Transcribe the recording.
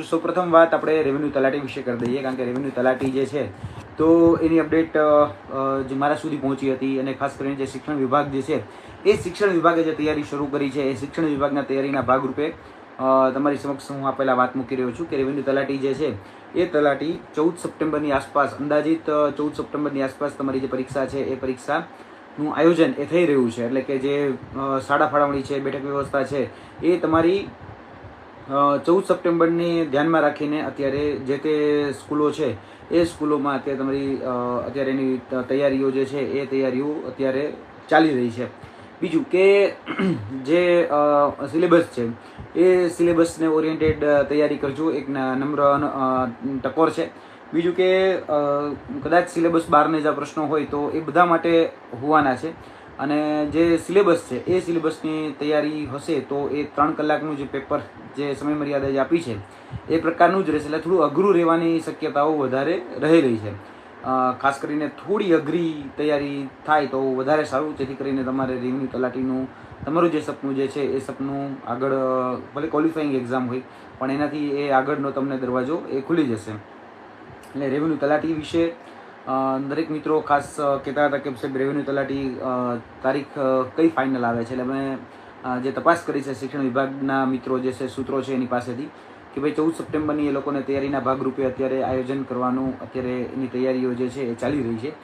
છું સૌપ્રથમ વાત આપણે રેવન્યુ તલાટી વિશે કરી દઈએ, કારણ કે રેવન્યુ તલાટી જે છે, તો એની અપડેટ જે મારા સુધી પહોંચી હતી અને ખાસ કરીને જે શિક્ષણ વિભાગ જે છે, એ શિક્ષણ વિભાગે જે તૈયારી શરૂ કરી છે, એ શિક્ષણ વિભાગના તૈયારીના ભાગરૂપે તમારી સમક્ષ હું આ પહેલાં વાત મૂકી રહ્યો છું કે રેવન્યુ તલાટી જે છે, એ તલાટી ચૌદ સપ્ટેમ્બરની આસપાસ, અંદાજિત ચૌદ સપ્ટેમ્બરની આસપાસ તમારી જે પરીક્ષા છે, એ પરીક્ષાનું આયોજન એ થઈ રહ્યું છે. એટલે કે જે શાળા ફાળવણી છે, બેઠક વ્યવસ્થા છે, એ તમારી ચૌદ સપ્ટેમ્બરને ધ્યાનમાં રાખીને અત્યારે જે તે સ્કૂલો છે, એ સ્કૂલોમાં અત્યારે તમારી અત્યારે એની તૈયારીઓ જે છે, એ તૈયારીઓ અત્યારે ચાલી રહી છે. બીજું કે, જે સિલેબસ છે, એ સિલેબસને ઓરિએન્ટેડ તૈયારી કરજો, એક નમ્ર ટકોર છે. બીજું કે કદાચ સિલેબસ બહારને જે પ્રશ્નો હોય તો એ બધા માટે હોવાના છે. અને જે સિલેબસ છે, એ સિલેબસની તૈયારી હશે તો એ ત્રણ કલાકનું જે પેપર જે સમય મર્યાદા જે આપી છે, એ પ્રકારનું જ રહેશે. એટલે થોડું અઘરું રહેવાની શક્યતાઓ વધારે રહેલી છે. ખાસ કરીને થોડી અઘરી તૈયારી થાય તો વધારે સારું. જેથી કરીને તમારે રેવન્યુ તલાટીનું, તમારું જે સપનું જે છે, એ સપનું આગળ ભલે ક્વોલિફાઈંગ એક્ઝામ હોય, પણ એનાથી એ આગળનો તમને દરવાજો એ ખુલી જશે. એટલે રેવન્યુ તલાટી વિશે દરેક મિત્રો ખાસ કહેતા હતા કે સાહેબ તલાટી તારીખ કઈ ફાઇનલ આવે છે? એટલે અમે જે તપાસ કરી છે શિક્ષણ વિભાગના મિત્રો જે છે, સૂત્રો છે એની પાસેથી, કે ભાઈ ચૌદ સપ્ટેમ્બરની એ લોકોને તૈયારીના ભાગરૂપે અત્યારે આયોજન કરવાનું, અત્યારે એની તૈયારીઓ જે છે એ ચાલી રહી છે.